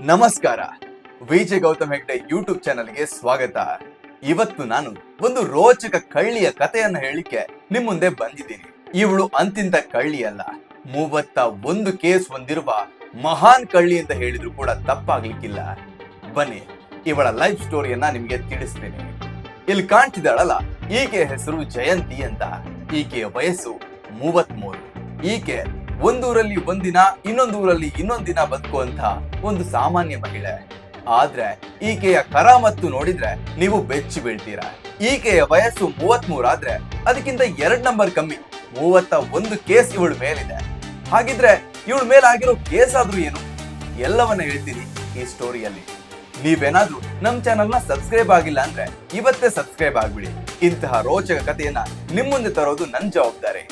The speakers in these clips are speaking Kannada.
ನಮಸ್ಕಾರ. ವಿಜಯ್ ಗೌತಮ್ ಹೆಗ್ಡೆ ಯೂಟ್ಯೂಬ್ ಚಾನಲ್ಗೆ ಸ್ವಾಗತ. ಇವತ್ತು ನಾನು ಒಂದು ರೋಚಕ ಕಳ್ಳಿಯ ಕಥೆಯನ್ನ ಹೇಳಿಕ್ಕೆ ನಿಮ್ ಮುಂದೆ ಬಂದಿದ್ದೀನಿ. ಇವಳು ಅಂತಿಂತ ಕಳ್ಳಿ ಅಲ್ಲ. ಮೂವತ್ತ ಒಂದು ಕೇಸ್ ಹೊಂದಿರುವ ಮಹಾನ್ ಕಳ್ಳಿ ಅಂತ ಹೇಳಿದ್ರು ಕೂಡ ತಪ್ಪಾಗ್ಲಿಕ್ಕಿಲ್ಲ. ಬನ್ನಿ, ಇವಳ ಲೈಫ್ ಸ್ಟೋರಿಯನ್ನ ನಿಮ್ಗೆ ತಿಳಿಸ್ತೇನೆ. ಇಲ್ಲಿ ಕಾಣ್ತಿದ್ದಾಳಲ್ಲ ಈಕೆ ಹೆಸರು ಜಯಂತಿ ಅಂತ. ಈಕೆಯ ವಯಸ್ಸು ಮೂವತ್ಮೂರು. ಈಕೆ ಒಂದೂರಲ್ಲಿ ಒಂದಿನ ಇನ್ನೊಂದು ಊರಲ್ಲಿ ಇನ್ನೊಂದ್ ದಿನ ಬದುಕುವಂತ ಒಂದು ಸಾಮಾನ್ಯ ಮಹಿಳೆ. ಆದ್ರೆ, ಈಕೆಯ ಕರಾಮತ್ತು ನೋಡಿದ್ರೆ ನೀವು ಬೆಚ್ಚಿ ಬೀಳ್ತೀರಾ. ಈಕೆಯ ವಯಸ್ಸು ಮೂವತ್ಮೂರು ಆದ್ರೆ ಅದಕ್ಕಿಂತ ಎರಡ್ ನಂಬರ್ ಕಮ್ಮಿ. ಮೂವತ್ತ ಒಂದು ಕೇಸ್ ಇವಳ ಮೇಲಿದೆ. ಹಾಗಿದ್ರೆ ಇವಳ ಮೇಲೆ ಆಗಿರೋ ಕೇಸ್ ಆದ್ರೂ ಏನು? ಎಲ್ಲವನ್ನ ಹೇಳ್ತೀನಿ ಈ ಸ್ಟೋರಿಯಲ್ಲಿ ನೀವೇನಾದ್ರೂ ನಮ್ ಚಾನಲ್ನ ಸಬ್ಸ್ಕ್ರೈಬ್ ಆಗಿಲ್ಲ ಅಂದ್ರೆ ಇವತ್ತೇ ಸಬ್ಸ್ಕ್ರೈಬ್ ಆಗ್ಬಿಡಿ. ಇಂತಹ ರೋಚಕ ಕಥೆಯನ್ನ ನಿಮ್ ಮುಂದೆ ತರೋದು ನನ್ ಜವಾಬ್ದಾರಿ.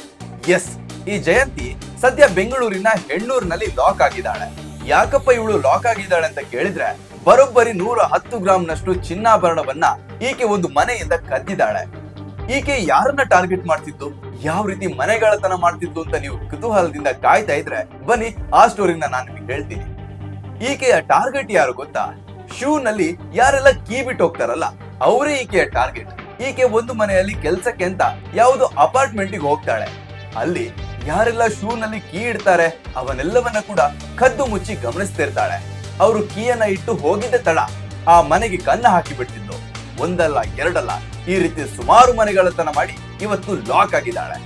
ಎಸ್ ಈ ಜಯಂತಿ ಸದ್ಯ ಬೆಂಗಳೂರಿನ ಹೆಣ್ಣೂರಿನಲ್ಲಿ ಲಾಕ್ ಆಗಿದ್ದಾಳೆ. ಯಾಕಪ್ಪ ಇವಳು ಲಾಕ್ ಆಗಿದ್ದಾಳೆ ಅಂತ ಕೇಳಿದ್ರೆ ಬರೋಬ್ಬರಿ ನೂರ ಹತ್ತು ಗ್ರಾಂನಷ್ಟು ಚಿನ್ನಾಭರಣವನ್ನ ಈಕೆ ಒಂದು ಮನೆಯಿಂದ ಕದ್ದಿದ್ದಾಳೆ. ಈಕೆ ಯಾರನ್ನ ಟಾರ್ಗೆಟ್ ಮಾಡ್ತಿತ್ತು ಯಾವ ರೀತಿ ಮನೆಗಳತನ ಮಾಡ್ತಿತ್ತು ಅಂತ ನೀವು ಕುತೂಹಲದಿಂದ ಕಾಯ್ತಾ ಇದ್ರೆ ಬನ್ನಿ, ಆ ಸ್ಟೋರಿನ ನಾನು ನಿಮಗೆ ಹೇಳ್ತೀನಿ. ಈಕೆಯ ಟಾರ್ಗೆಟ್ ಯಾರು ಗೊತ್ತಾ? ಶೂ ನಲ್ಲಿ ಯಾರೆಲ್ಲ ಕೀ ಬಿಟ್ಟು ಹೋಗ್ತಾರಲ್ಲ, ಅವರೇ ಈಕೆಯ ಟಾರ್ಗೆಟ್. ಈಕೆ ಒಂದು ಮನೆಯಲ್ಲಿ ಕೆಲ್ಸಕ್ಕೆ ಅಂತ ಯಾವುದೋ ಅಪಾರ್ಟ್ಮೆಂಟಿಗೆ ಹೋಗ್ತಾಳೆ. ಅಲ್ಲಿ ಯಾರೆಲ್ಲ ಶೂ ನಲ್ಲಿ ಕೀ ಇಡ್ತಾರೆ, ಅವನೆಲ್ಲವನ್ನ ಕೂಡ ಕದ್ದು ಮುಚ್ಚಿ ಗಮನಿಸ್ತಿರ್ತಾಳೆ ಅವರು ಕೀಯನ್ನ ಇಟ್ಟು ಹೋಗಿದ್ದೆ ತಡ ಆ ಮನೆಗೆ ಕನ್ನ ಹಾಕಿ ಬಿಡ್ತಿದ್ದು ಒಂದಲ್ಲ, ಎರಡಲ್ಲ, ಈ ರೀತಿ ಸುಮಾರು ಮನೆಗಳತನ ಮಾಡಿ ಇವತ್ತು ಲಾಕ್ ಆಗಿದ್ದಾಳೆ.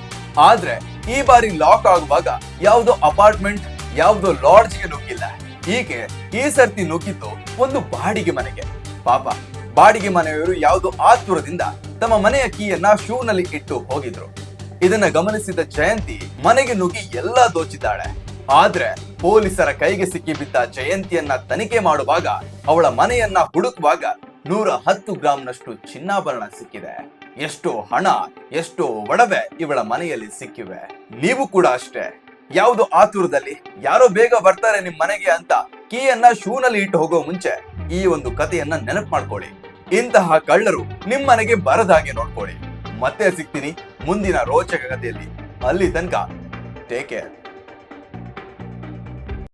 ಆದ್ರೆ ಈ ಬಾರಿ ಲಾಕ್ ಆಗುವಾಗ ಯಾವುದೋ ಅಪಾರ್ಟ್ಮೆಂಟ್ ಯಾವುದೋ ಲಾಡ್ಜ್ಗೆ ನುಗ್ಗಿಲ್ಲ. ಹೀಗೆ ಈ ಸರ್ತಿ ನುಗ್ಗಿದ್ದು ಒಂದು ಬಾಡಿಗೆ ಮನೆಗೆ. ಪಾಪ, ಬಾಡಿಗೆ ಮನೆಯವರು ಯಾವುದೋ ಆತುರದಿಂದ ತಮ್ಮ ಮನೆಯ ಕೀಯನ್ನ ಶೂನಲ್ಲಿ ಇಟ್ಟು ಹೋಗಿದ್ರು. ಇದನ್ನ ಗಮನಿಸಿದ ಜಯಂತಿ ಮನೆಗೆ ನುಗ್ಗಿ ಎಲ್ಲಾ ದೋಚಿದ್ದಾಳೆ. ಆದ್ರೆ ಪೊಲೀಸರ ಕೈಗೆ ಸಿಕ್ಕಿ ಬಿದ್ದ ಜಯಂತಿಯನ್ನ ತನಿಖೆ ಮಾಡುವಾಗ ಅವಳ ಮನೆಯನ್ನ ಹುಡುಕುವಾಗ ನೂರ ಹತ್ತು ಗ್ರಾಂನಷ್ಟು ಚಿನ್ನಾಭರಣ ಸಿಕ್ಕಿದೆ. ಎಷ್ಟು ಹಣ, ಎಷ್ಟು ಒಡವೆ ಇವಳ ಮನೆಯಲ್ಲಿ ಸಿಕ್ಕಿವೆ. ನೀವು ಕೂಡ ಅಷ್ಟೇ. ಯಾವುದು ಆತುರದಲ್ಲಿ? ಯಾರೋ ಬೇಗ ಬರ್ತಾರೆ ನಿಮ್ ಮನೆಗೆ ಅಂತ ಕೀಯನ್ನ ಶೂನಲ್ಲಿ ಇಟ್ಟು ಹೋಗೋ ಮುಂಚೆ ಈ ಒಂದು ಕಥೆಯನ್ನ ನೆನಪು ಮಾಡ್ಕೊಳ್ಳಿ. ಇಂತಹ ಕಳ್ಳರು ನಿಮ್ಮನೆಗೆ ಬರದ ಹಾಗೆ ನೋಡ್ಕೊಳ್ಳಿ. ಮತ್ತೆ ಸಿಗ್ತೀನಿ. ಮುಂದಿನ ರೋಚಕ ಕಥೆಯಲ್ಲಿ ಅಲ್ಲಿ ತನಕ. Take care